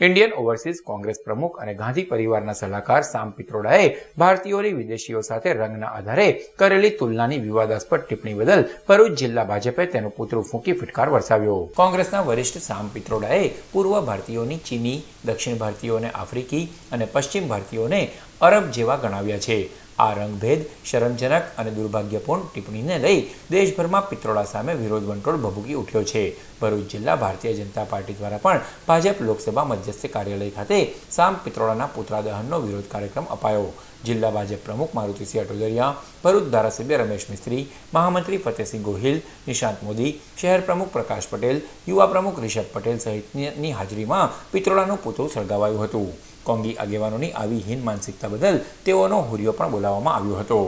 Indian overseas Congress પ્રમુખ અને ગાંધી પરિવારના સલાહકાર સામ પિત્રોડાએ ભારતીયોની વિદેશીઓ સાથે રંગના આધારે કરેલી તુલનાની વિવાદાસ્પદ ટિપ્પણી બદલ ભરૂચ જિલ્લા ભાજપે તેનું પુતળું ફૂંકી ફિટકાર વરસાવ્યો. કોંગ્રેસના વરિષ્ઠ સામ પિત્રોડાએ પૂર્વ ભારતીયોની ચીની, દક્ષિણ ભારતીયોને આફ્રિકી અને પશ્ચિમ ભારતીયોને અરબ જેવા ગણાવ્યા છે. આ રંગભેદ શરમજનક અને દુર્ભાગ્યપૂર્ણ ટિપ્પણીને લઈ દેશભરમાં પિત્રોડા સામે વિરોધ વંટોળ ભભૂકી ઉઠ્યો છે. ભરૂચ જિલ્લા ભારતીય જનતા પાર્ટી દ્વારા પણ ભાજપ લોકસભા મધ્યસ્થ કાર્યાલય ખાતે સામ પિત્રોડાના પુતળા દહનનો વિરોધ કાર્યક્રમ અપાયો. જિલ્લા ભાજપ પ્રમુખ મારુતિસિંહ અટોદરિયા, ભરૂચ ધારાસભ્ય રમેશ મિસ્ત્રી, મહામંત્રી ફતેહસિંહ ગોહિલ, નિશાંત મોદી, શહેર પ્રમુખ પ્રકાશ પટેલ, યુવા પ્રમુખ રિષભ પટેલ સહિતની હાજરીમાં પિત્રોડાનું પુતળું સળગાવાયું હતું. કોંગી આગેવાનોની આવી હીન માનસિકતા બદલ તેઓનો હુરિયો પણ બોલાવવામાં આવ્યો હતો.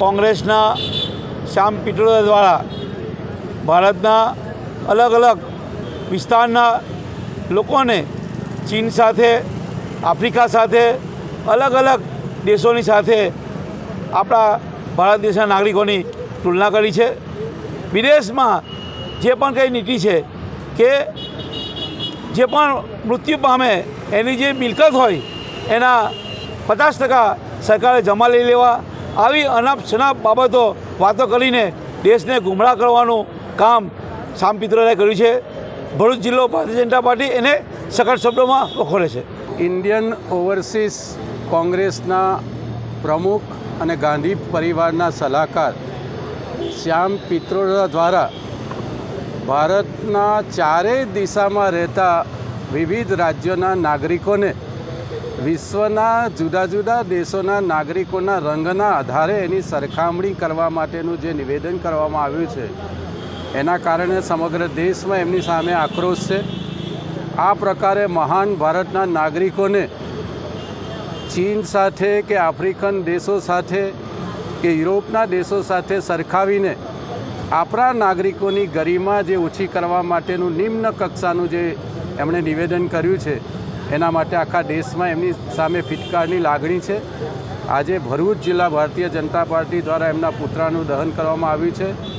કોંગ્રેસના શ્યામ પિત્રોડા દ્વારા ભારતના અલગ અલગ વિસ્તારના લોકોને ચીન સાથે, આફ્રિકા સાથે, અલગ અલગ દેશોની સાથે આપણા ભારત દેશના નાગરિકોની તુલના કરી છે. વિદેશમાં જે પણ કંઈ નીતિ છે કે જે પણ મૃત્યુ પામે એની જે મિલકત હોય એના પચાસ ટકા સરકારે જમા લઈ લેવા, આવી અનાપ શનાપ બાબતો વાતો કરીને દેશને ગુમરાહ કરવાનું કામ સામ પિત્રોડાએ કર્યું છે. ભરૂચ જિલ્લો ભારતીય જનતા પાર્ટી એને સખત શબ્દોમાં વખોડે છે. ઇન્ડિયન ઓવરસીઝ કોંગ્રેસના પ્રમુખ અને ગાંધી પરિવારના સલાહકાર શ્યામ પિત્રોડા દ્વારા ભારતના ચારેય દિશામાં રહેતા વિવિધ રાજ્યોના નાગરિકોને વિશ્વના જુદા જુદા દેશોના નાગરિકોના રંગના આધારે એની સરખામણી કરવા માટેનું જે નિવેદન કરવામાં આવ્યું છે, એના કારણે સમગ્ર દેશમાં એમની સામે આક્રોશ છે. આ પ્રકારે મહાન ભારતના નાગરિકોને ચીન સાથે કે આફ્રિકન દેશો સાથે કે યુરોપના દેશો સાથે સરખાવીને આપણા નાગરિકોની ગરિમા જે ઓછી કરવા માટેનું નિમ્ન કક્ષાનું જે એમણે નિવેદન કર્યું છે, એના માટે આખા દેશમાં એમની સામે ફિટકારની લાગણી છે. આજે ભરૂચ જિલ્લા ભારતીય જનતા પાર્ટી દ્વારા એમના પુતળાનું દહન કરવામાં આવ્યું છે.